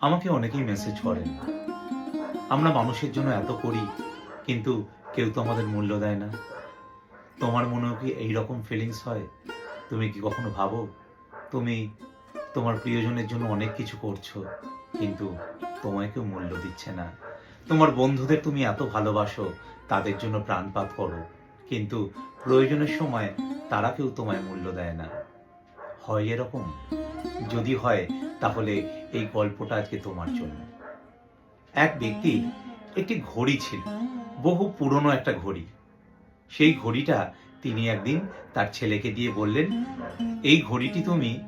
আমাকে অনেকেই মেসেজ করেন। আমরা মানুষের জন্য এত করি, কিন্তু কেউ তো আমাদের মূল্য দেয় না। তোমার মনেও কি এইরকম ফিলিংস হয়? তুমি কি কখনো ভাবো? তুমি তোমার প্রিয়জনের জন্য অনেক কিছু করছ, কিন্তু তোমায় কেউ মূল্য দিচ্ছে না। তোমার বন্ধুদের তুমি এত ভালোবাসো, তাদের জন্য প্রাণপাত করো, কিন্তু প্রয়োজনের সময় তারা কেউ তোমায় মূল্য দেয় না। হয় এরকম? যদি হয়, তাহলে এই গল্পটা আজকে তোমার জন্য। এক ব্যক্তির একটি ঘড়ি ছিল, বহু পুরনো একটা ঘড়ি। সেই ঘড়িটা তিনি একদিন তার ছেলেকে দিয়ে বললেন, এই ঘড়িটি তুমি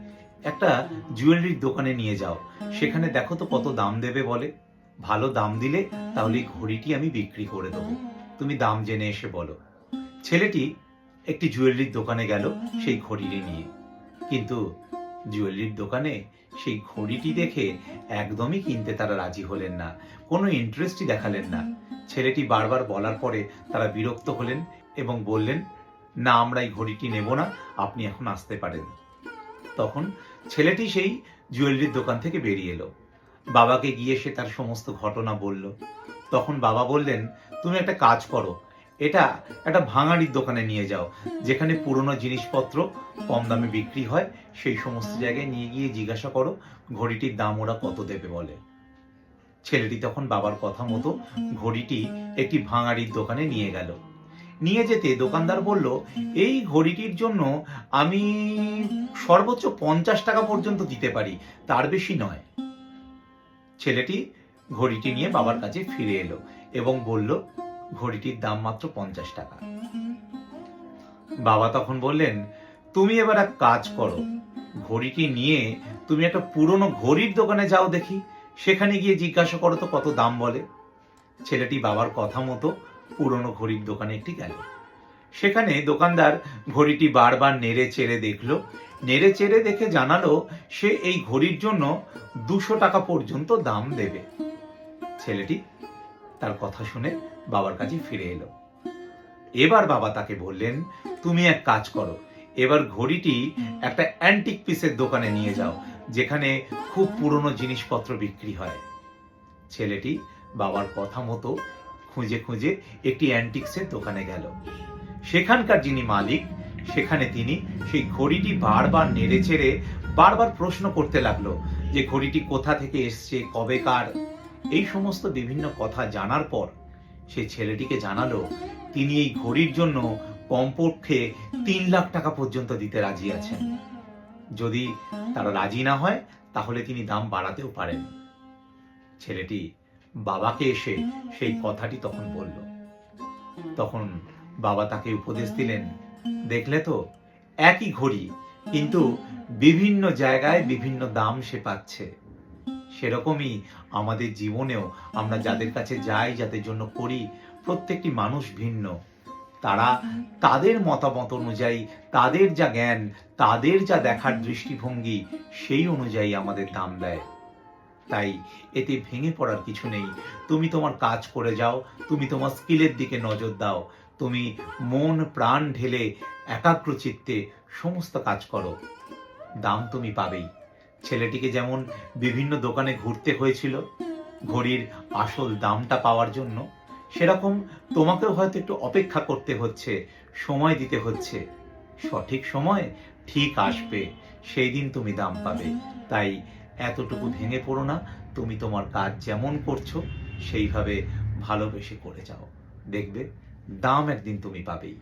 একটা জুয়েলারির দোকানে নিয়ে যাও, সেখানে দেখো তো কত দাম দেবে বলে। ভালো দাম দিলে তাহলে ঘড়িটি আমি বিক্রি করে দেবো। তুমি দাম জেনে এসে বলো। ছেলেটি একটি জুয়েলারির দোকানে গেল সেই ঘড়িটি নিয়ে। কিন্তু জুয়েলারির দোকানে সেই ঘড়িটি দেখে একদমই কিনতে তারা রাজি হলেন না। কোনো ইন্টারেস্টই দেখালেন না। ছেলেটি বারবার বলার পরে তারা বিরক্ত হলেন এবং বললেন, না, আমরা এই ঘড়িটি নেব না, আপনি এখন আসতে পারেন। তখন ছেলেটি সেই জুয়েলারির দোকান থেকে বেরিয়ে এলো। বাবাকে গিয়ে সে তার সমস্ত ঘটনা বলল। তখন বাবা বললেন, তুমি একটা কাজ করো এটা একটা ভাঙাড়ির দোকানে নিয়ে যাও, যেখানে পুরনো জিনিসপত্র কম দামে বিক্রি হয়, সেই সমস্ত জায়গায় নিয়ে গিয়ে জিজ্ঞাসা করো, ঘড়িটির দাম ওরা কত দেবে বলে। ছেলেটি তখন বাবার কথা মতো ঘড়িটি একটি ভাঙাড়ির দোকানে নিয়ে গেল। নিয়ে যেতে দোকানদার বলল, এই ঘড়িটির জন্য আমি সর্বোচ্চ পঞ্চাশ টাকা পর্যন্ত দিতে পারি, তার বেশি নয়। ছেলেটি ঘড়িটি নিয়ে বাবার কাছে ফিরে এলো এবং বলল ঘড়িটির দাম মাত্র পঞ্চাশ টাকা। বাবা তখন বললেন, তুমি এবার এক কাজ করো। ঘড়িটি নিয়ে তুমি একটা পুরনো ঘড়ির দোকানে যাও দেখি। সেখানে গিয়ে জিজ্ঞাসা করো তো কত দাম বলে? ছেলেটি বাবার কথা মতো পুরনো ঘড়ির দোকানে একটি গেল। সেখানে দোকানদার ঘড়িটি বারবার নেড়ে চেড়ে দেখল। নেড়ে চেড়ে দেখে জানালো, সে এই ঘড়ির জন্য দুশো টাকা পর্যন্ত দাম দেবে। ছেলেটি তার কথা শুনে বাবার কাছে ফিরে এলো। এবার বাবা তাকে বললেন, তুমি এক কাজ করো, এবার ঘড়িটি একটা অ্যান্টিক পিসের দোকানে নিয়ে যাও, যেখানে খুব পুরনো জিনিসপত্র বিক্রি হয়। ছেলেটি বাবার কথা মতো খুঁজে খুঁজে একটি অ্যান্টিক্সের দোকানে গেল। সেখানকার যিনি মালিক, সেখানে তিনি সেই ঘড়িটি বারবার নেড়ে চেড়ে বারবার প্রশ্ন করতে লাগল যে, ঘড়িটি কোথা থেকে এসছে কবেকার এই সমস্ত বিভিন্ন কথা জানার পর সে ছেলেটিকে জানালো, তিনি এই ঘড়ির জন্য কমপক্ষে তিন লাখ টাকা পর্যন্ত দিতে রাজি আছেন। যদি তারা রাজি না হয়, তাহলে তিনি দাম বাড়াতেও পারেন। ছেলেটি বাবাকে এসে সেই কথাটি তখন বলল। তখন বাবা তাকে উপদেশ দিলেন, দেখলে তো, একই ঘড়ি, কিন্তু বিভিন্ন জায়গায় বিভিন্ন দাম সে পাচ্ছে। সেরকমই আমাদের জীবনেও আমরা যাদের কাছে যাই, যাদের জন্য করি, প্রত্যেকটি মানুষ ভিন্ন। তারা তাদের মতামত অনুযায়ী, তাদের যা জ্ঞান, তাদের যা দেখার দৃষ্টিভঙ্গি, সেই অনুযায়ী আমাদের দাম দেয়। তাই এতে ভেঙে পড়ার কিছু নেই। তুমি তোমার কাজ করে যাও, তুমি তোমার স্কিলের দিকে নজর দাও, তুমি মন প্রাণ ঢেলে একাগ্র চিত্তে সমস্ত কাজ করো। দাম তুমি পাবেই। ছেলেটিকে যেমন বিভিন্ন দোকানে ঘুরতে হয়েছিল, ঘড়ির আসল দামটা পাওয়ার জন্য, সেরকম তোমাকেও হয়তো একটু অপেক্ষা করতে হচ্ছে, সময় দিতে হচ্ছে। সঠিক সময় ঠিক আসবে, সেই দিন তুমি দাম পাবে। তাই এতটুকু ভেঙে পড়ো না, তুমি তোমার কাজ যেমন করছ, সেইভাবে ভালোবেসে করে যাও। দেখবে, দাম একদিন তুমি পাবেই।